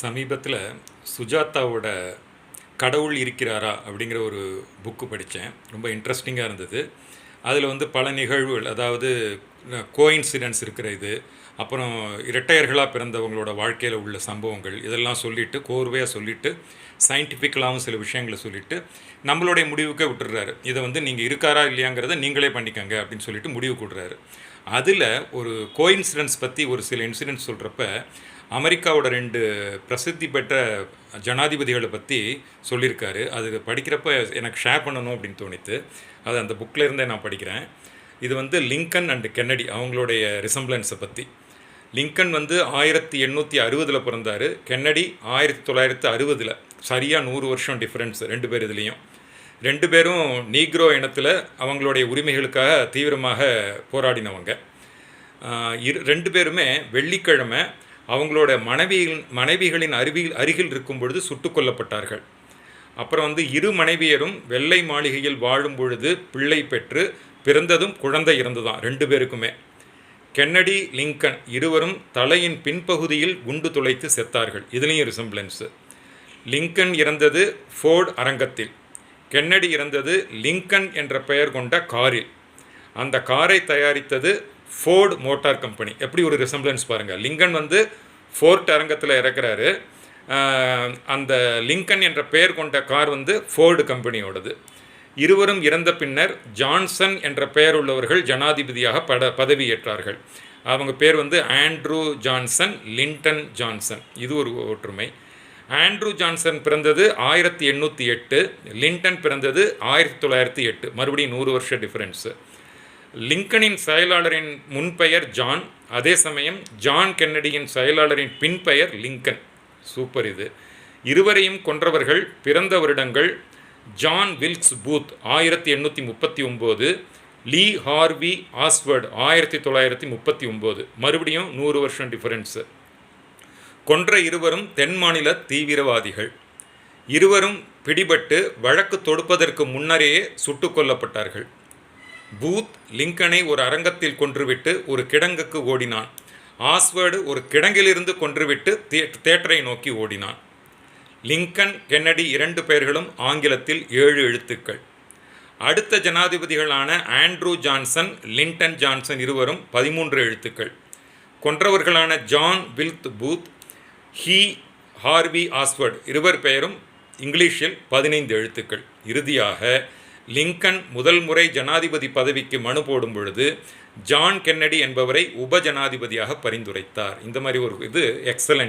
சமீபத்தில் சுஜாதாவோட கடவுள் இருக்கிறாரா அப்படிங்கிற ஒரு புக்கு படித்தேன் ரொம்ப இன்ட்ரெஸ்டிங்காக இருந்தது. அதில் வந்து பல நிகழ்வுகள் அதாவது கோயின்சிடென்ஸ் இருக்கிற இது அப்புறம் இரட்டையர்களாக பிறந்தவங்களோட வாழ்க்கையில் உள்ள சம்பவங்கள் இதெல்லாம் சொல்லிவிட்டு கோர்வையாக சொல்லிவிட்டு சயின்டிஃபிக்கலாகவும் சில விஷயங்களை சொல்லிவிட்டு நம்மளுடைய முடிவுக்கே விட்டுடுறாரு. இதை வந்து நீங்கள் இருக்காரா இல்லையாங்கிறத நீங்களே பண்ணிக்கங்க அப்படின்னு சொல்லிட்டு முடிவு கொடுறாரு. அதில் ஒரு கோயின்சிடன்ஸ் பற்றி ஒரு சில இன்சிடென்ட்ஸ் சொல்கிறப்ப அமெரிக்காவோட ரெண்டு பிரசித்தி பெற்ற ஜனாதிபதிகளை பற்றி சொல்லியிருக்காரு. அது படிக்கிறப்ப எனக்கு ஷேர் பண்ணணும் அப்படின்னு தோணித்து அது அந்த புக்கில் இருந்தே நான் படிக்கிறேன். இது வந்து லிங்கன் அண்ட் கென்னடி அவங்களுடைய ரிசம்பிளன்ஸை பற்றி லிங்கன் வந்து ஆயிரத்தி எண்ணூற்றி அறுபதில் பிறந்தார். கென்னடி ஆயிரத்தி தொள்ளாயிரத்து அறுபதில். சரியாக நூறு வருஷம் டிஃப்ரென்ஸ் ரெண்டு பேர் இதுலேயும். ரெண்டு பேரும் நீக்ரோ இனத்தில் அவங்களுடைய உரிமைகளுக்காக தீவிரமாக போராடினவங்க. இரு ரெண்டு பேருமே வெள்ளிக்கிழமை அவங்களோட மனைவியின் மனைவிகளின் அருகில் அருகில் இருக்கும் பொழுது சுட்டு கொல்லப்பட்டார்கள். அப்புறம் வந்து இரு மனைவியரும் வெள்ளை மாளிகையில் வாழும் பொழுது பிள்ளை பெற்று பிறந்ததும் குழந்தை இறந்துதான் ரெண்டு பேருக்குமே. கென்னடி லிங்கன் இருவரும் தலையின் பின்பகுதியில் குண்டு துளைத்து செத்தார்கள். இதுலேயும் ரிசம்பிளன்ஸு லிங்கன் இறந்தது ஃபோர்ட் அரங்கத்தில். கென்னடி இறந்தது லிங்கன் என்ற பெயர் கொண்ட காரில். அந்த காரை தயாரித்தது ஃபோர்டு மோட்டார் கம்பெனி. எப்படி ஒரு ரிசம்பிளன்ஸ் பாருங்கள் லிங்கன் வந்து ஃபோர்ட் அரங்கத்தில் இறக்குறாரு. அந்த லிங்கன் என்ற பெயர் கொண்ட கார் வந்து ஃபோர்டு கம்பெனியோடது. இருவரும் இறந்த பின்னர் ஜான்சன் என்ற பெயர் உள்ளவர்கள் ஜனாதிபதியாக பட பதவியேற்றார்கள். அவங்க பேர் வந்து ஆண்ட்ரூ ஜான்சன் லிண்டன் ஜான்சன். இது ஒரு ஒற்றுமை. ஆண்ட்ரூ ஜான்சன் பிறந்தது ஆயிரத்தி எண்ணூற்றி எட்டு லிண்டன் பிறந்தது ஆயிரத்தி தொள்ளாயிரத்தி எட்டு. மறுபடியும் நூறு வருஷ டிஃப்ரென்ஸு லிங்கனின் செயலாளரின் முன்பெயர் ஜான் அதே சமயம் ஜான் கென்னடியின் செயலாளரின் பின்பெயர் லிங்கன். சூப்பர் இது. இருவரையும் கொன்றவர்கள் பிறந்த வருடங்கள் ஜான் வில்க்ஸ் பூத் ஆயிரத்தி எண்ணூற்றி முப்பத்தி ஒம்பது லீ ஹார்வி ஆஸ்வர்ட் ஆயிரத்தி தொள்ளாயிரத்தி முப்பத்தி ஒம்பது. மறுபடியும் நூறு வருஷம் டிஃபரன்ஸு கொன்ற இருவரும் தென் மாநில தீவிரவாதிகள். இருவரும் பிடிபட்டு வழக்கு தொடுப்பதற்கு முன்னரேயே சுட்டுக் கொல்லப்பட்டார்கள். பூத் லிங்கனை ஒரு அரங்கத்தில் கொன்றுவிட்டு ஒரு கிடங்குக்கு ஓடினான். ஆஸ்வர்டு ஒரு கிடங்கிலிருந்து கொன்றுவிட்டு தேட்டரை நோக்கி ஓடினான். லிங்கன் கென்னடி இரண்டு பெயர்களும் ஆங்கிலத்தில் ஏழு எழுத்துக்கள். அடுத்த ஜனாதிபதிகளான ஆண்ட்ரூ ஜான்சன் லிண்டன் ஜான்சன் இருவரும் பதிமூன்று எழுத்துக்கள். கொன்றவர்களான ஜான் வில்த் பூத் ஹீ ஹார்வி ஆஸ்வர்ட் இருவர் பெயரும் இங்கிலீஷில் பதினைந்து எழுத்துக்கள். இறுதியாக லிங்கன் முதல் முறை ஜனாதிபதி பதவிக்கு மனு போடும் பொழுது ஜான் கென்னடி என்பவரை உப ஜனாதிபதியாக பரிந்துரைத்தார். இந்த மாதிரி ஒரு இது எக்ஸலண்ட்